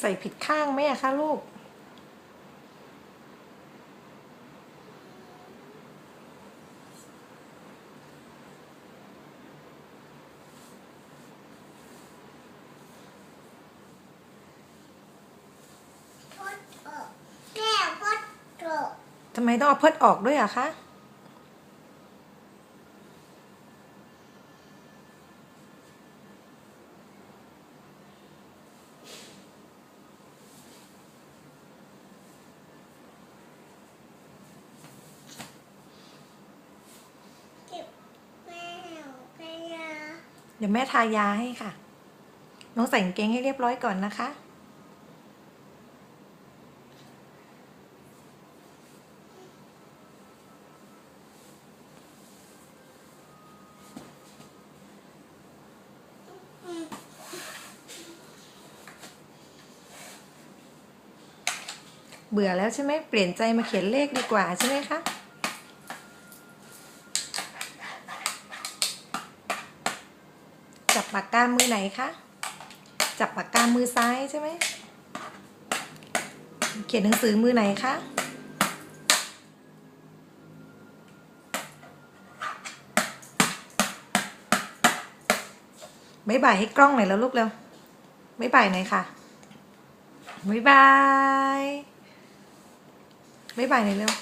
ใส่ผิดข้างไหมอะคะลูกพดออกแม่พดออกทำไมต้องเอาเพิดออกด้วยอะคะ เก็บแม่พยา เดี๋ยวแม่ทายาให้ค่ะ น้องใส่กางเกงให้เรียบร้อยก่อนนะคะ เบื่อแล้วใช่ไหมเปลี่ยนใจมาเขียนเลขดีกว่าใช่ไหมคะ จับปากกามือไหนคะจับปากกามือซ้ายใช่ไหมเขียนหนังสือมือไหนคะบ๊ายบายให้กล้องหน่อยแล้วลูกเร็วบ๊ายบายหน่อยค่ะบ๊ายบายบ๊ายบายหน่อยเร็ว